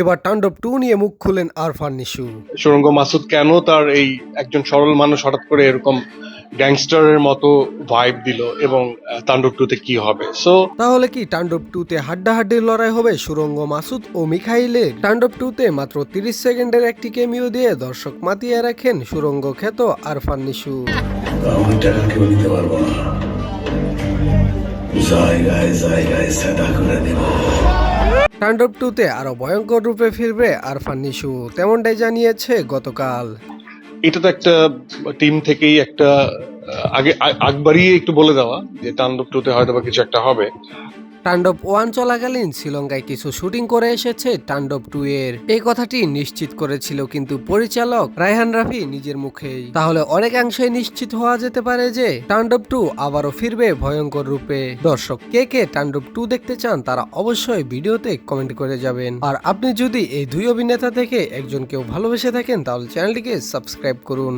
এবার তাণ্ডব টু নিয়ে মুখ খুলেন আরফান নিশু। সুরঙ্গ মাসুদ কেন তার এই একজন সরল মানুষ হঠাৎ করে এরকম গ্যাংস্টারের মতো ভাইব দিল এবং তাণ্ডব টুতে কি হবে? সো তাহলে কি তাণ্ডব টুতে হাড্ডাহাড্ডির লড়াই হবে সুরঙ্গ মাসুদ ও মিখাইলের তাণ্ডব টুতে মাত্র তিরিশ সেকেন্ডের একটি কেমিও দিয়ে দর্শক মাতিয়ে রাখেন সুরঙ্গ খ্যাত আরফান নিশু। আমার টাকা কেউ নিতে পারব না। জায়গায় জায়গায় সাদা করে দেব। তাণ্ডব টুতে আরও ভয়ঙ্কর রূপে ফিরবে আরফান নিশু, তেমনটাই জানিয়েছে গতকাল। এটা তো একটা টিম থেকেই একটা, আগে আগ বাড়িয়ে একটু বলে দেওয়া যে তাণ্ডব টুতে হয়তো বা কিছু একটা হবে। তাণ্ডব ওয়ান চলাকালীন শ্রীলঙ্কায় কিছু শুটিং করে এসেছে তাণ্ডব টু এর। এই কথাটি নিশ্চিত করেছিল কিন্তু পরিচালক রায়হান রাফি নিজের মুখেই। তাহলে অনেকাংশে নিশ্চিত হওয়া যেতে পারে যে তাণ্ডব টু আবারও ফিরবে ভয়ঙ্কর রূপে। দর্শক, কে কে তাণ্ডব টু দেখতে চান তারা অবশ্যই ভিডিওতে কমেন্ট করে যাবেন। আর আপনি যদি এই দুই অভিনেতা থেকে একজনকেও ভালোবেসে থাকেন তাহলে চ্যানেলটিকে সাবস্ক্রাইব করুন।